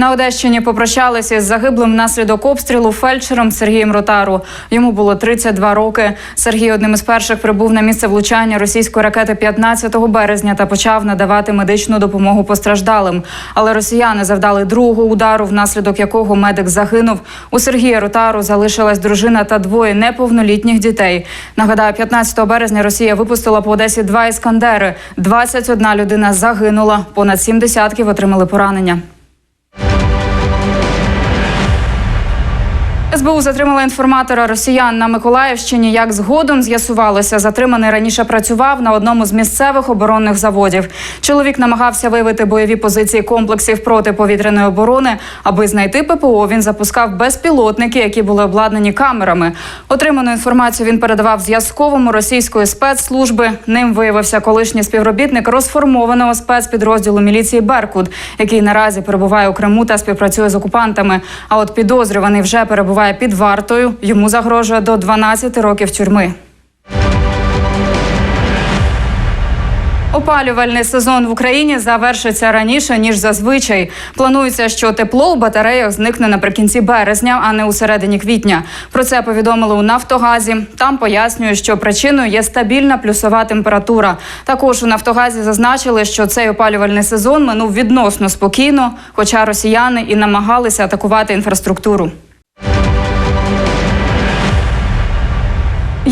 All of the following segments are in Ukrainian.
На Одещині попрощалися із загиблим внаслідок обстрілу фельдшером Сергієм Ротару. Йому було 32 роки. Сергій одним із перших прибув на місце влучання російської ракети 15 березня та почав надавати медичну допомогу постраждалим. Але росіяни завдали другого удару, внаслідок якого медик загинув. У Сергія Ротару залишилась дружина та двоє неповнолітніх дітей. Нагадаю, 15 березня Росія випустила по Одесі два іскандери. 21 людина загинула, понад сім десятків отримали поранення. СБУ затримала інформатора росіян на Миколаївщині. Як згодом з'ясувалося, затриманий раніше працював на одному з місцевих оборонних заводів. Чоловік намагався виявити бойові позиції комплексів протиповітряної оборони. Аби знайти ППО, він запускав безпілотники, які були обладнані камерами. Отриману інформацію він передавав зв'язковому російської спецслужби. Ним виявився колишній співробітник розформованого спецпідрозділу міліції Беркут, який наразі перебуває у Криму та співпрацює з окупантами. А от підозрюваний вже перебуває під вартою. Йому загрожує до 12 років тюрми. Опалювальний сезон в Україні завершиться раніше ніж зазвичай. Планується, що тепло у батареях зникне наприкінці березня, а не у середині квітня. Про це повідомили у Нафтогазі. Там пояснюють, що причиною є стабільна плюсова температура. Також у Нафтогазі зазначили, що цей опалювальний сезон минув відносно спокійно, хоча росіяни і намагалися атакувати інфраструктуру.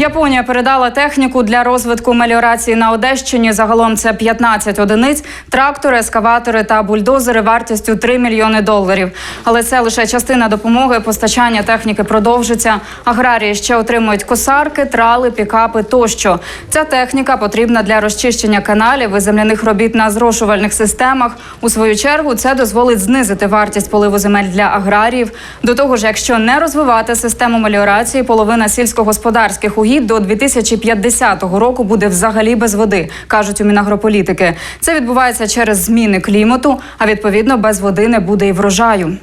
Японія передала техніку для розвитку меліорації на Одещині. Загалом це 15 одиниць, трактори, ескаватори та бульдозери вартістю 3 мільйони доларів. Але це лише частина допомоги. Постачання техніки продовжиться. Аграрії ще отримують косарки, трали, пікапи тощо. Ця техніка потрібна для розчищення каналів і земляних робіт на зрошувальних системах. У свою чергу це дозволить знизити вартість поливу земель для аграріїв. До того ж, якщо не розвивати систему меліорації, половина сільськогосподарських угідь до 2050 року буде взагалі без води, кажуть у Мінагрополітики. Це відбувається через зміни клімату, а відповідно без води не буде і врожаю.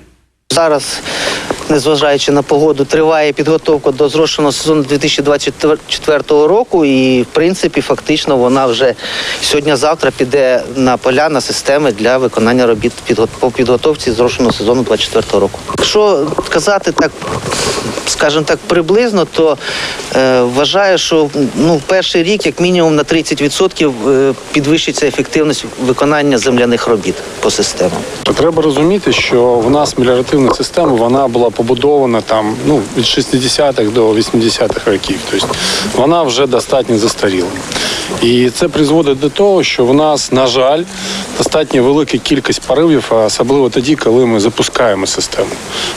Зараз, незважаючи на погоду, триває підготовка до зрошеного сезону 2024 року, і в принципі, фактично, вона вже сьогодні-завтра піде на поля на системи для виконання робіт по підготовці зрошеного сезону 2024 року. Якщо казати так, скажімо так, приблизно, то е, вважаю, що ну, перший рік, як мінімум, на 30% е, підвищиться ефективність виконання земляних робіт по системам. Треба розуміти, що в нас меліоративна система вона була побудована там ну від 60-х до 80-х років. Тобто вона вже достатньо застаріла. І це призводить до того, що в нас, на жаль, достатньо велика кількість поривів, особливо тоді, коли ми запускаємо систему.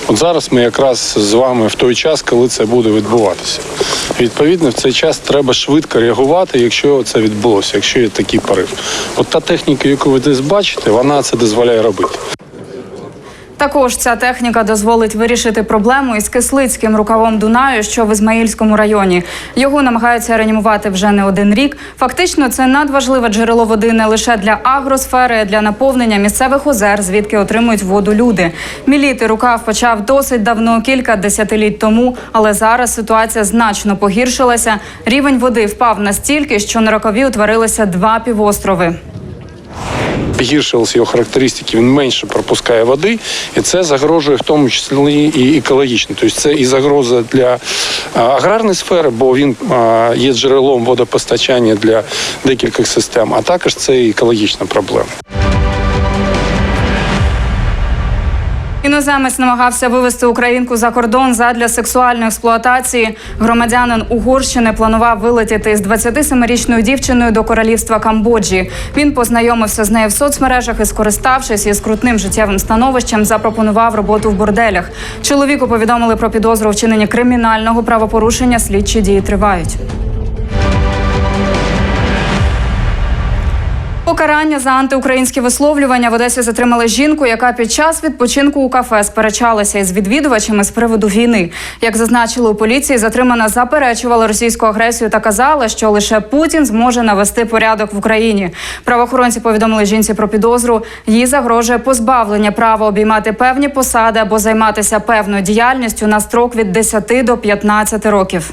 От зараз ми якраз з вами в той час, коли це буде відбуватися. Відповідно, в цей час треба швидко реагувати, якщо це відбулося, якщо є такий порив. От та техніка, яку ви десь бачите, вона це дозволяє робити. Також ця техніка дозволить вирішити проблему із кислицьким рукавом Дунаю, що в Ізмаїльському районі. Його намагаються реанімувати вже не один рік. Фактично, це надважливе джерело води не лише для агросфери, а для наповнення місцевих озер, звідки отримують воду люди. Міліти рукав почав досить давно, кілька десятиліть тому, але зараз ситуація значно погіршилася. Рівень води впав настільки, що на рукаві утворилися два півострови. Погіршилися його характеристики, він менше пропускає води, і це загрожує в тому числі і екологічно. Тобто це і загроза для аграрної сфери, бо він є джерелом водопостачання для декількох систем, а також це і екологічна проблема. Іноземець намагався вивезти українку за кордон задля сексуальної експлуатації. Громадянин Угорщини планував вилетіти з 27-річною дівчиною до королівства Камбоджі. Він познайомився з нею в соцмережах і, скориставшись із крутним життєвим становищем, запропонував роботу в борделях. Чоловіку повідомили про підозру у вчиненні кримінального правопорушення. Слідчі дії тривають. Покарання за антиукраїнські висловлювання в Одесі затримали жінку, яка під час відпочинку у кафе сперечалася із відвідувачами з приводу війни. Як зазначили у поліції, затримана заперечувала російську агресію та казала, що лише Путін зможе навести порядок в Україні. Правоохоронці повідомили жінці про підозру. Їй загрожує позбавлення права обіймати певні посади або займатися певною діяльністю на строк від 10 до 15 років.